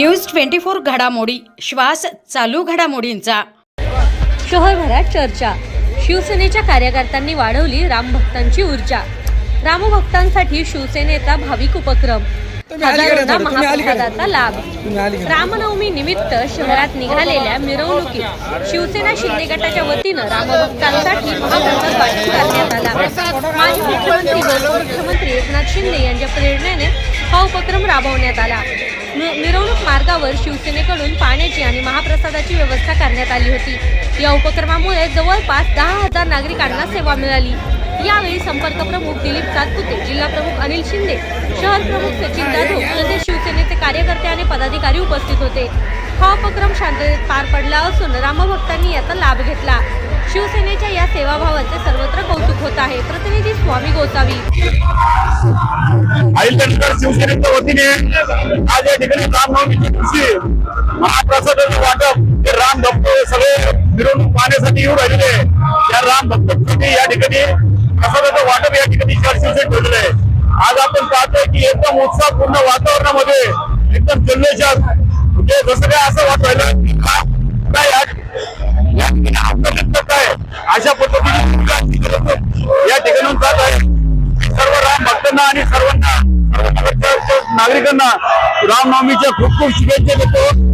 News twenty four घडामोडी श्वास चालू घडामोडींचा. शहरभरात चर्चा. शिवसेनेच्या कार्यकर्त्यांनी वाढवली रामभक्तांची ऊर्जा. रामभक्तांसाठी शिवसेनेचा भाविक उपक्रम. हजारोंना. महाप्रसादाचा लाभ. रामनवमी निमित्त शहरात निघालेल्या मिरवणुकीत शिवसेना शिंदे गटाच्या वतीनं रामभक्तांसाठी महाप्रसाद वाटप करण्यात आला. माजी मुख्यमंत्री व उपमुख्यमंत्री एकनाथ शिंदे यांच्या प्रेरणेने हा उपक्रम राबवण्यात आला. मार्गावर शिवसेनेकडून पाण्याची आणि महाप्रसादाची व्यवस्था करण्यात आली होती. या उपक्रमामुळे जवळपास दहा हजार नागरिकांना सेवा मिळाली. यावेळी संपर्क प्रमुख दिलीप सातपुते जिल्हा प्रमुख अनिल शिंदे शहर प्रमुख सचिन जाधव तसेच शिवसेनेचे कार्यकर्ते आणि पदाधिकारी उपस्थित होते. हा उपक्रम शांततेत पार पडला असून रामभक्तांनी याचा लाभ घेतला. शिवसेनेच्या या सेवाभावाचे सर्वत्र होत आहे. प्रतिनिधी स्वामी गोसावी. शिवसेनेच्या वतीने आज या ठिकाणी रामनवमीची खुशी महाप्रसादाचं वाटप. हे राम भक्त सगळे मिरवणूक पाहण्यासाठी येऊन राहिलेले आहे. त्या राम भक्तांसाठी या ठिकाणी प्रसादाचं वाटप या ठिकाणी शहर शिवसेने ठेवलेलं आहे. आज आपण पाहतोय की एकदम उत्साहपूर्ण वातावरणामध्ये एकदम जल्लोषात म्हणजे जसं काय असं वाटत राहिलं. काय या- काय? अशा पद्धतीने राम भक्तांना आणि सर्वांना सर्व नगरच्या नागरिकांना रामनवमीच्या खूप खूप शुभेच्छा देतो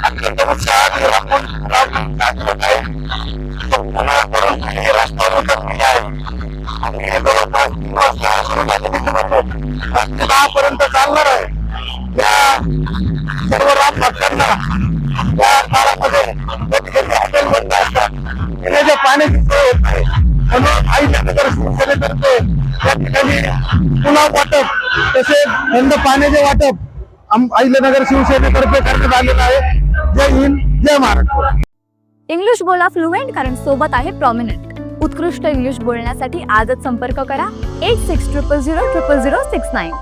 जय हिंद. शिवसेनेच्या वतीने पर्यंत चालणार आहे त्या सर्व राम त्या काळामध्ये हॉटेल बंद असतात पिण्याच्या पाण्याची सोय होत नाही म्हणून आईच्या नगर शिवसेनेतर्फे त्या ठिकाणी पुलाव वाटप तसेच बंद पाण्याचे वाटप आईला नगर शिवसेनेतर्फे करण्यात आलेलं आहे जय हिंद जय महाराष्ट्र. इंग्लिश बोला फ्लुएंट कारण सोबत आहे प्रॉमिनंट उत्कृष्ट इंग्लिश बोलण्यासाठी आजच संपर्क करा. Eight six triple zero triple zero six nine